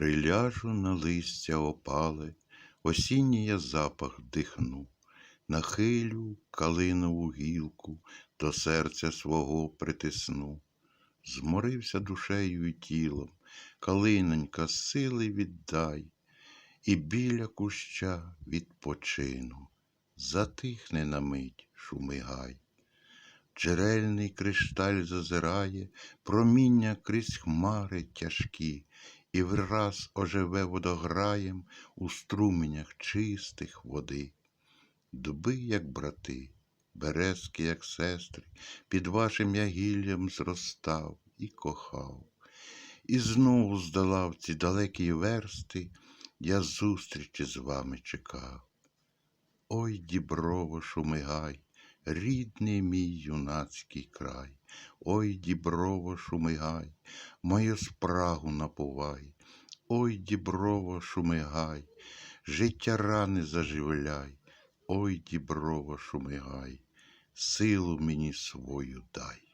Приляжу на листя опале, осінній я запах вдихну, нахилю калинову гілку, до серця свого притисну. Зморився душею і тілом, калинонька, сили віддай, і біля куща відпочину, затихне на мить шумигай. Джерельний кришталь зазирає, проміння крізь хмари тяжкі, і враз оживе водограєм у струменях чистих води. Дуби, як брати, березки, як сестри, під вашим я гіллям зростав і кохав. І знову здолав ці далекі версти, я зустрічі з вами чекав. Ой, діброво, шумигай, рідний мій юнацький край, ой, діброво, шумигай, мою спрагу напувай, ой, діброво, шумигай, життя рани заживляй, ой, діброво, шумигай, силу мені свою дай.